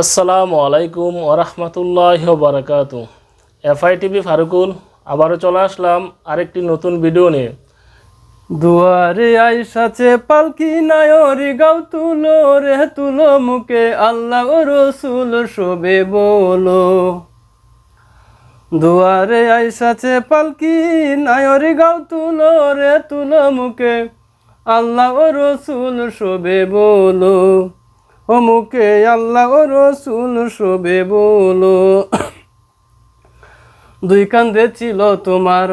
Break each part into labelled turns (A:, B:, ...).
A: আসসালামু আলাইকুম ওরহমতুল্লাহ বারাকাত এফআই টিভি ফারুকুল, আবারও চলে আসলাম আরেকটি নতুন ভিডিও নিয়ে।
B: দুয়ারে আইসাছে পালকি নায়রি গাও তুলো রে তুলো মুখে, আল্লাহ রসুল শোবে বলো। দুয়ারে আইসাছে পালকি নায়রি গাও তুলো রে তুলো মুখে। আল্লাহ ও রসুল শোবে বলো। ও মুখে আল্লাহ ও রসুল শোবে বলো। দুই কান্দে ছিল তোমার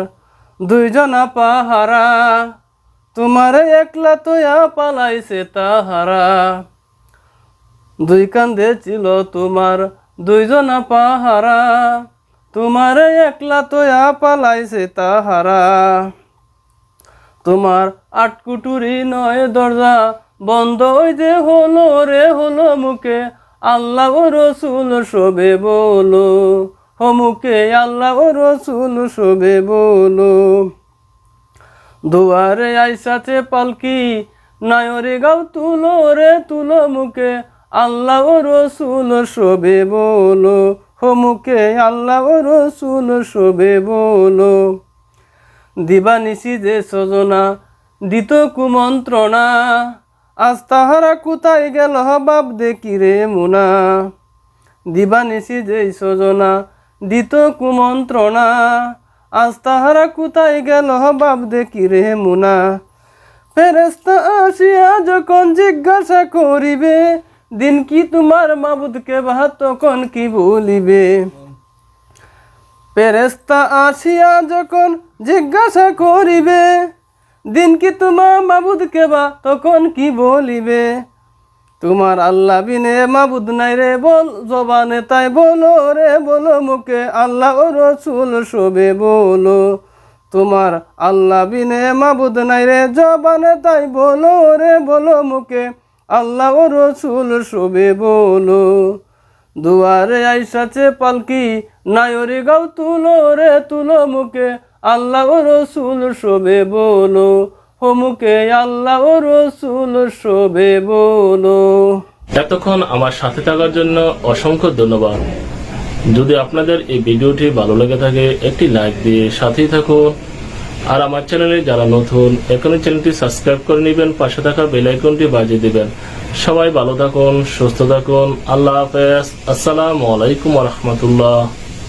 B: দুইজনা পাহারা। তোমার একলা তোয়া পালাইছে তাহারা। দুই কান্দে ছিল তোমার দুইজনা পাহারা। তোমার একলা তোয়া পালাইছে তাহারা। তোমার আটকুটুরি নয় দরজা বন্ধ, ওই যে হলো রে হলো মুখে আল্লাহ ও রসুল শোবে বলো। হমুকে আল্লাহ ও রসুল শোবে বলো। দুয়ারে আইসাছে পালকি, নায়রে গাও তুলো রে তুলো মুখে আল্লাহ ও রসুল শোবে বলো। মুখে আল্লাহ রসুল শোবে বলো। দিবানিসি যে সজনা, দিত কুমন্ত্রণা, আজ তাহারা কোথায় গেল বাপ দেখি রে মুনা। দিবানিসি যে সজনা, দিত কুমন্ত্রণা, আজ তাহারা কোথায় গেল বাপ দেখি রে মুনা। ফেরেস্তা আসিয়া যখন জিজ্ঞাসা করিবে দিন কি তোমার মাবুদকে বা তখন কি বলিবে? পেরেস্তা আসিয়া যখন জিজ্ঞাসা করিবে, দিন কি তোমার মাবুদকে বা তখন কি বলিবে? তোমার আল্লাহ বিনে মাবুদ নাই রে বল, জবানে তাই বলো রে বলো, মুখে আল্লাহ ও রসুল শোবে বলো। তোমার আল্লাহ বিনে মাবুদ নাই রে, জবানে তাই বলো রে বলো, মুখে আল্লাহ ও রসুল শোবে বলো। দুয়ারে আইসাছে পালকি, নায়রি গাও তুলো রে তুলো মুখে। আল্লাহ ও রসুল শোবে বলো, হো মুখে আল্লাহ ও রসুল শোবে বলো।
A: এতক্ষণ আমার সাথে থাকার জন্য অসংখ্য ধন্যবাদ। যদি আপনাদের এই ভিডিওটি ভালো লেগে থাকে, একটি লাইক দিয়ে সাথেই থাকুন। আর আমার চ্যানেলে যারা নতুন, এখনই চ্যানেলটি সাবস্ক্রাইব করে নেবেন, পাশে থাকা বেল আইকনটি বাজিয়ে দিবেন। সবাই ভালো থাকুন, সুস্থ থাকুন। আল্লাহ হাফেজ। আসসালামু আলাইকুম রহমতুল্লাহ।